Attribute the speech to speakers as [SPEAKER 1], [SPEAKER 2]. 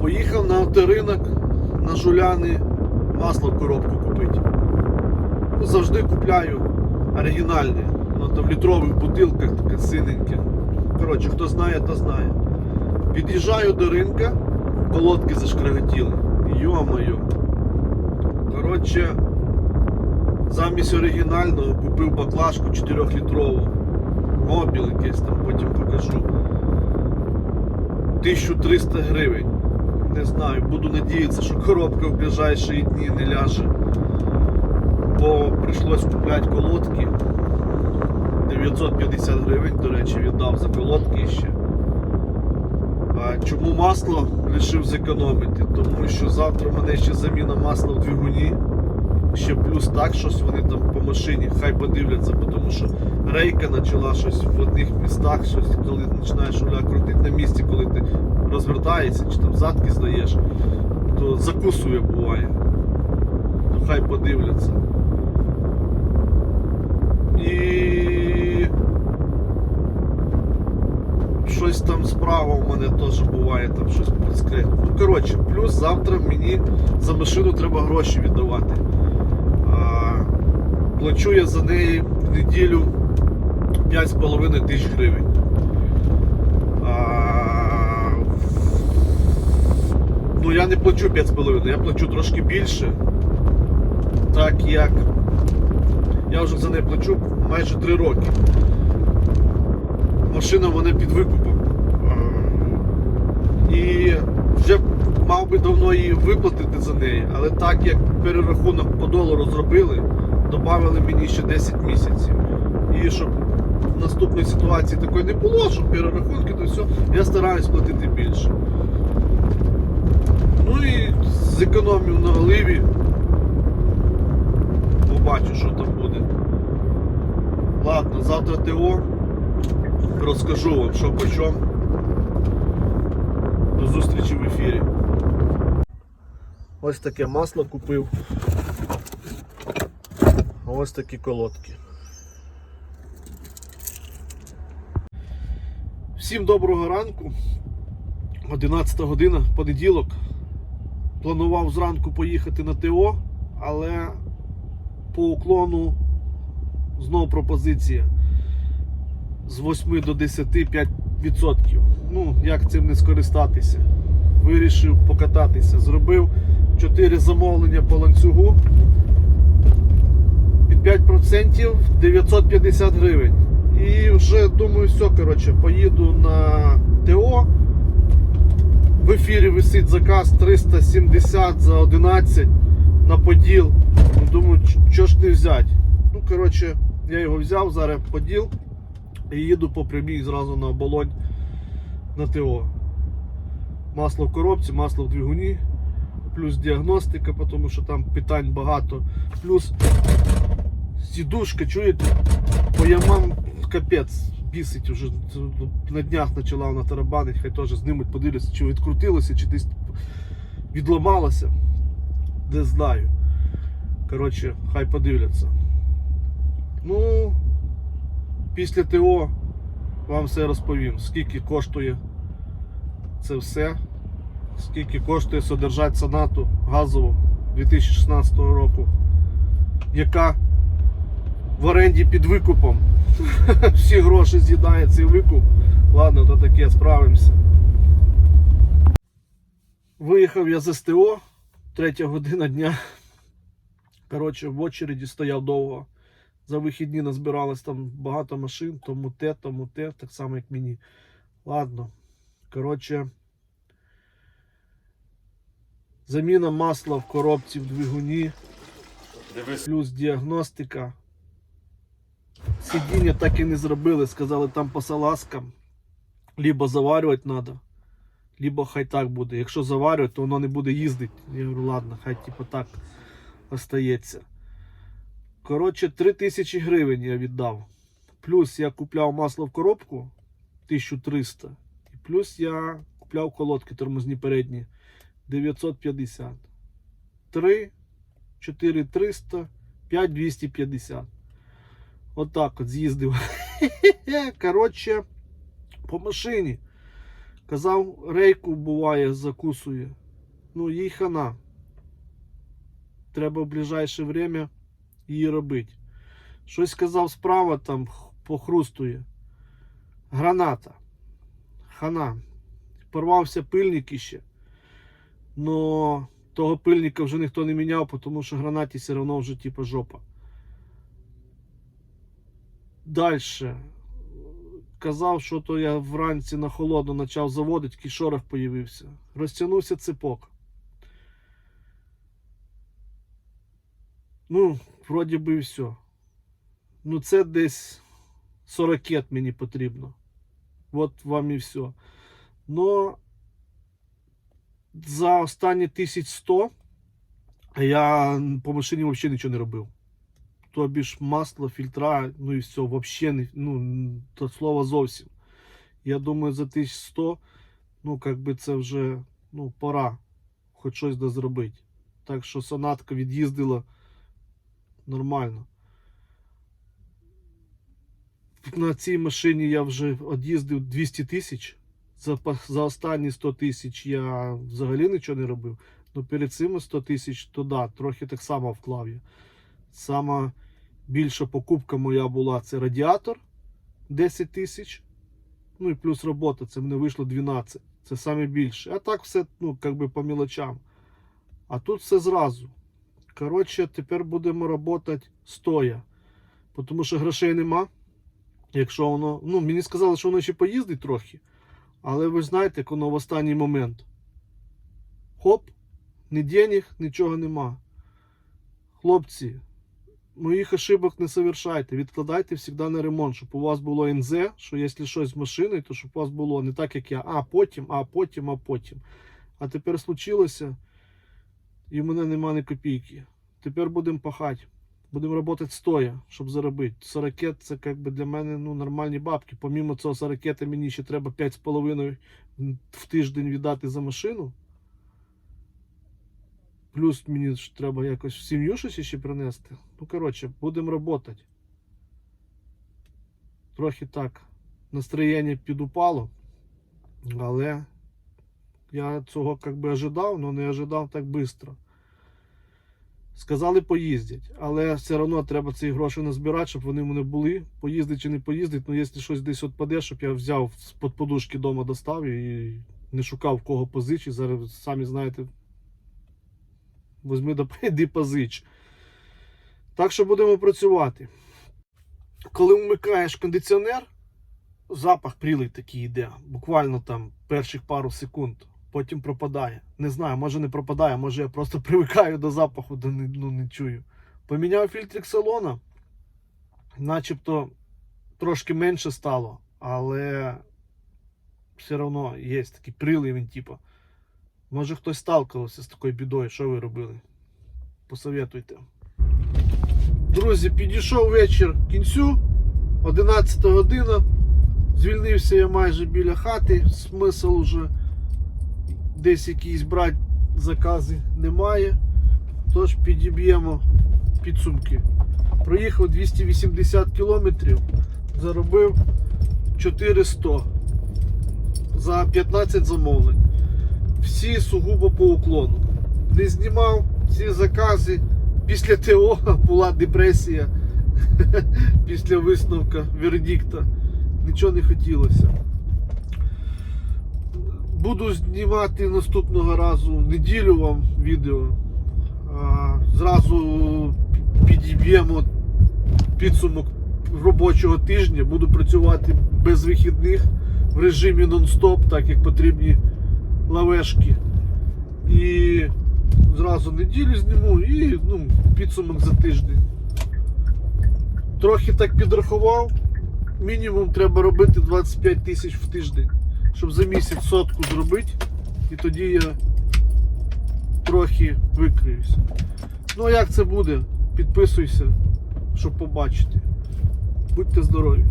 [SPEAKER 1] Поїхав на авторинок на жуляни масло в коробку купити. Ну, завжди купляю оригінальне. Там в літрових бутилках таке синеньке. Коротше, хто знає, то знає. Під'їжджаю до ринка, колодки зашкреготіли. Йо-моє. Коротше, замість оригінального купив баклажку 4-літрову. Мобіл якийсь там, потім покажу. 1300 гривень. Не знаю, буду надіятися, що коробка в ближайші дні не ляже. Бо прийшлось купляти колодки. 950 гривень, до речі, віддав за колодки ще. А чому масло вирішив зекономити? Тому що завтра в мене ще заміна масла в двигуні. Ще плюс так, щось вони там по машині, хай подивляться, тому що рейка почала щось в одних містах, щось, коли починаєш руля крутити на місці, коли ти розвертаєшся чи там задки здаєш, то закусує буває. То хай подивляться. І щось там справа у мене теж буває, там щось прискрить. Ну коротше, плюс завтра мені за машину треба гроші віддавати. Плачу я за неї в неділю 5,5 тисяч гривень. Ну я не плачу 5,5, я плачу трошки більше. Так як я вже за неї плачу майже 3 роки. Машина вона під викупом. І вже мав би давно її виплатити за неї, але так як перерахунок по долару зробили, додали мені ще 10 місяців. І щоб в наступної ситуації такої не було, щоб перерахунки, то все, я стараюсь платити більше. Ну і зекономив на оливі. Побачу, що там буде. Ладно, завтра ТО. Розкажу вам, що по чому. До зустрічі в ефірі. Ось таке масло купив. Ось такі колодки. Всім доброго ранку. 11 година, понеділок. Планував зранку поїхати на ТО, але по уклону знову пропозиція з 8 до 10 5%. Ну, як цим не скористатися? Вирішив покататися. Зробив 4 замовлення по ланцюгу. Під 5% 950 гривень. І вже думаю, все, коротше, поїду на ТО. В ефірі висить заказ 370 за 11 на поділ. Думаю, що ж не взяти. Ну, коротше, я його взяв, зараз поділ і їду по прямій зразу на оболонь на ТО. Масло в коробці, масло в двигуні, плюс діагностика, тому що там питань багато. Плюс сідушка, чуєте, по ямам капець бісить вже на днях почала вона тарабанить, хай теж знімуть, подивляться, чи відкрутилося, чи десь відламалося. Не знаю. Коротше, хай подивляться. Ну, після ТО вам все розповім, скільки коштує це все, скільки коштує содержать сонату газову 2016 року, яка в оренді під викупом. Всі гроші з'їдає цей викуп. Ладно, то таке справимося. Виїхав я з СТО, третя година дня. Коротше, в очереді стояв довго. За вихідні назбиралось там багато машин, тому те, тому те, так само як мені. Ладно. Коротше. Заміна масла в коробці в двигуні. Плюс діагностика. Сидіння так і не зробили. Сказали там по салазкам. Либо заварювати треба, либо хай так буде. Якщо заварювати, то воно не буде їздити. Я говорю, ладно, хай типу так остається. Коротше, 3000 гривень я віддав. Плюс я купляв масло в коробку 1300. І плюс я купляв колодки тормозні передні 950. 3, 4300, 5250. Отак от з'їздив. Коротше, по машині. Казав, рейку буває, закусує. Ну, їй хана. Треба в ближайше время її робити. Щось казав справа, там похрустує. Граната. Хана. Порвався пильник іще. Но того пильника вже ніхто не міняв, тому що гранаті все одно вже типа жопа. Дальше. Казав, що то я вранці на холодно почав заводити, шорох появився. Розтягнувся ципок. Ну, вроді би і все. Ну, це десь 40 мені потрібно. От вам і все. Но за останні 1100 я по машині взагалі нічого не робив. Тобі ж масло, фільтра, ну і все, взагалі ну, то слова зовсім. Я думаю, за 1100, ну, як би це вже, ну, пора хоч щось дозробити. Так що сонатка від'їздила нормально. На цій машині я вже від'їздив 200 тисяч. За, за останні 100 тисяч я взагалі нічого не робив. Ну перед цими 100 тисяч, то да, трохи так само вклав я. Сама більша покупка моя була це радіатор 10 тисяч. Ну і плюс робота, це мені вийшло 12. Це саме більше. А так все, ну, як би по мілочам. А тут все зразу. Коротше, тепер будемо працювати стоя. Тому що грошей нема. Якщо воно. Ну, мені сказали, що воно ще поїздить трохи. Але ви знаєте, як воно в останній момент. Хоп, ні денег, нічого нема. Хлопці, моїх ошибок не совершайте. Відкладайте завжди на ремонт, щоб у вас було НЗ, що якщо щось з машиною, то щоб у вас було не так, як я. А потім, а потім, а потім. А тепер случилося, і в мене нема ні копійки. Тепер будемо пахати. Будемо працювати стоя, щоб заробити. 40 це як би для мене ну, нормальні бабки. Помімо цього 40 мені ще треба 5,5 в тиждень віддати за машину. Плюс мені ж треба якось в сім'ю щось ще принести. Ну, коротше, будемо працювати. Трохи так. Настроєння підупало. Але я цього як би ожидав, але не ожидав так швидко. Сказали, поїздять, але все одно треба ці гроші назбирати, щоб вони в мене були. Поїздить чи не поїздить, ну якщо щось десь відпаде, щоб я взяв з-под подушки вдома достав і не шукав кого позичити. Зараз самі знаєте, возьми да прийди позич. Так що будемо працювати. Коли вмикаєш кондиціонер, запах прілий такий йде. Буквально там перших пару секунд. Потім пропадає. Не знаю, може не пропадає, може я просто привикаю до запаху, да не, ну, не чую. Поміняв фільтрик салона, начебто трошки менше стало, але все одно є такий прилив він, типу. Може хтось сталкивався з такою бідою, що ви робили? Посоветуйте. Друзі, підійшов вечір кінцю, 11 година. Звільнився я майже біля хати, смисл уже десь якісь брати закази немає. Тож підіб'ємо підсумки. Проїхав 280 кілометрів, заробив 400 за 15 замовлень. Всі сугубо по уклону. Не знімав ці закази. Після ТО була депресія. Після висновка вердикта. Нічого не хотілося. Буду знімати наступного разу неділю вам відео. Зразу підіб'ємо підсумок робочого тижня. Буду працювати без вихідних в режимі нон-стоп, так як потрібні лавешки. І зразу неділю зніму і ну, підсумок за тиждень. Трохи так підрахував. Мінімум треба робити 25 тисяч в тиждень, щоб за місяць сотку зробити. І тоді я трохи викриюся. Ну а як це буде? Підписуйся, щоб побачити. Будьте здорові!